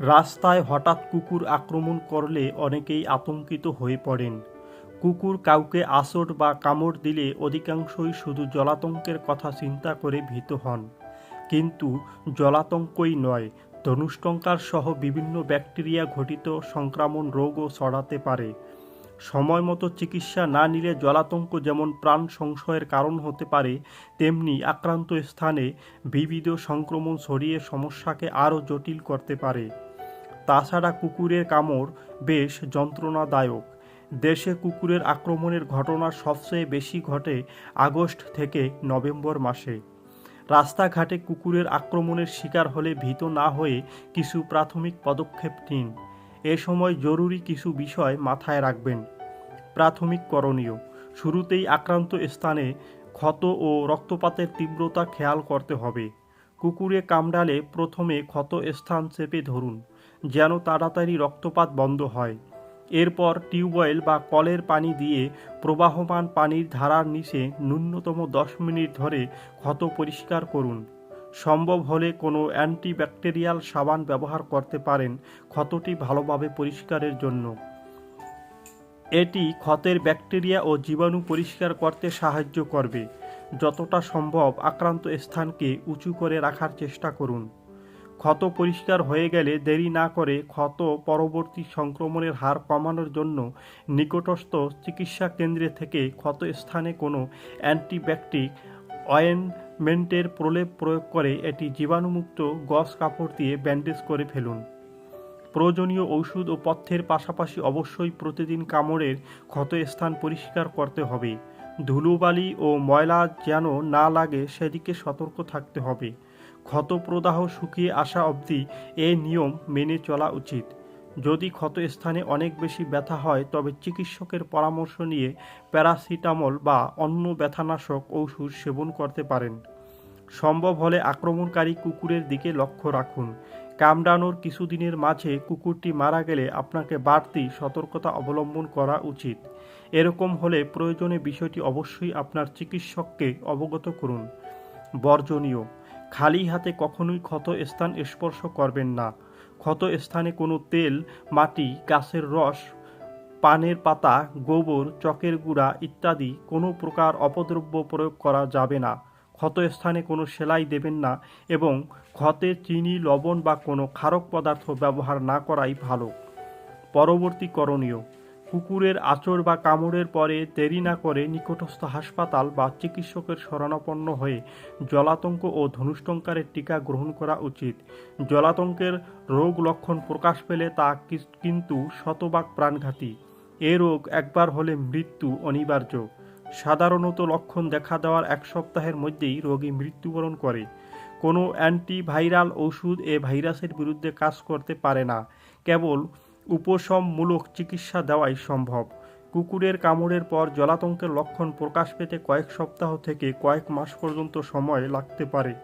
রাস্তায় হঠাৎ কুকুর আক্রমণ করলে অনেকেই আতঙ্কিত হয়ে পড়েন। কুকুর কাউকে আসর বা কামড় দিলে অধিকাংশই শুধু জলাতঙ্কের কথা চিন্তা করে ভীত হন। কিন্তু জলাতঙ্কই নয়, ধনুষ্টঙ্কার সহ বিভিন্ন ব্যাকটেরিয়া ঘটিত সংক্রামণ রোগও ছড়াতে পারে। সময় মতো চিকিৎসা না নিলে জলাতঙ্ক যেমন প্রাণ সংশয়ের কারণ হতে পারে, তেমনি আক্রান্ত স্থানে বিবিধ সংক্রমণ ছড়িয়ে সমস্যাকে আরও জটিল করতে পারে। তাছাড়া কুকুরের কামড় বেশ যন্ত্রণাদায়ক। দেশে কুকুরের আক্রমণের ঘটনা সবচেয়ে বেশি ঘটে আগস্ট থেকে নভেম্বর মাসে। রাস্তাঘাটে কুকুরের আক্রমণের শিকার হলে ভীত না হয়ে কিছু প্রাথমিক পদক্ষেপ নিন। এ সময় জরুরি কিছু বিষয় মাথায় রাখবেন। প্রাথমিক করণীয়, শুরুতেই আক্রান্ত স্থানে ক্ষত ও রক্তপাতের তীব্রতা খেয়াল করতে হবে। কুকুরে কামড়ালে প্রথমে ক্ষত স্থান চেপে ধরুন, যেন তাড়াতাড়ি রক্তপাত বন্ধ হয়। এরপর টিউবওয়েল বা কলের পানি দিয়ে প্রবাহমান পানির ধারার নিচে ন্যূনতম দশ মিনিট ধরে ক্ষত পরিষ্কার করুন। সম্ভব হলে কোনো অ্যান্টিব্যাকটেরিয়াল সাবান ব্যবহার করতে পারেন ক্ষতটি ভালোভাবে পরিষ্কারের জন্য। এটি ক্ষতের ব্যাকটেরিয়া ও জীবাণু পরিষ্কার করতে সাহায্য করবে। যতটা সম্ভব আক্রান্ত স্থানকে উঁচু করে রাখার চেষ্টা করুন। ক্ষত পরিষ্কার হয়ে গেলে দেরি না করে ক্ষত পরবর্তী সংক্রমণের হার কমানোর জন্য নিকটস্থ চিকিৎসা কেন্দ্রে থেকে ক্ষত স্থানে কোনো অ্যান্টিব্যাকটিক অয়েনমেন্টের প্রলেপ প্রয়োগ করে এটি জীবাণুমুক্ত গস কাপড় দিয়ে ব্যান্ডেজ করে ফেলুন। প্রয়োজনীয় ঔষধ ও পথ্যের পাশাপাশি অবশ্যই প্রতিদিন কামড়ের ক্ষত স্থান পরিষ্কার করতে হবে। ধুলোবালি ও ময়লা যেন না লাগে, সেদিকে সতর্ক থাকতে হবে। ক্ষত প্রদাহ শুকিয়ে আসা অবধি এ নিয়ম মেনে চলা উচিত। যদি ক্ষত স্থানে অনেক বেশি ব্যথা হয়, তবে চিকিৎসকের পরামর্শ নিয়ে প্যারাসিটামল বা অন্য ব্যথানাশক ঔষধ সেবন করতে পারেন। সম্ভব হলে আক্রমণকারী কুকুরের দিকে লক্ষ্য রাখুন। কামড়ানোর কিছুদিনের মাঝে কুকুরটি মারা গেলে আপনাকে বাড়তি সতর্কতা অবলম্বন করা উচিত। এরকম হলে প্রয়োজনে বিষয়টি অবশ্যই আপনার চিকিৎসককে অবগত করুন। বর্জনীয়। খালি হাতে কখনোই ক্ষত স্থান স্পর্শ করবেন না। ক্ষত স্থানে কোনো তেল, মাটি, গাছের রস, পানের পাতা, গোবর, চকের গুঁড়া ইত্যাদি কোনো প্রকার অপদ্রব্য প্রয়োগ করা যাবে না। ক্ষত স্থানে কোনো সেলাই দেবেন না এবং ক্ষতে চিনি, লবণ বা কোনো ক্ষারক পদার্থ ব্যবহার না করাই ভালো। পরবর্তী করণীয়। কুকুরের আঁচড় বা কামড়ের পরে দেরি না করে নিকটস্থ হাসপাতাল বা চিকিৎসকের শরণাপন্ন হয়ে জলাতঙ্ক ও ধনুষ্টঙ্কারের টিকা গ্রহণ করা উচিত। জলাতঙ্কের রোগ লক্ষণ প্রকাশ পেলে তা কিন্তু শতভাগ প্রাণঘাতী। এ রোগ একবার হলে মৃত্যু অনিবার্য। সাধারণত লক্ষণ দেখা দেওয়ার এক সপ্তাহের মধ্যেই রোগী মৃত্যুবরণ করে। কোনো অ্যান্টিভাইরাল ওষুধ এ ভাইরাসের বিরুদ্ধে কাজ করতে পারে না। কেবল উপশমমূলক চিকিৎসা দেওয়াই সম্ভব। কুকুরের কামড়ের পর জলাতঙ্কের লক্ষণ প্রকাশ পেতে কয়েক সপ্তাহ থেকে কয়েক মাস পর্যন্ত সময় লাগতে পারে।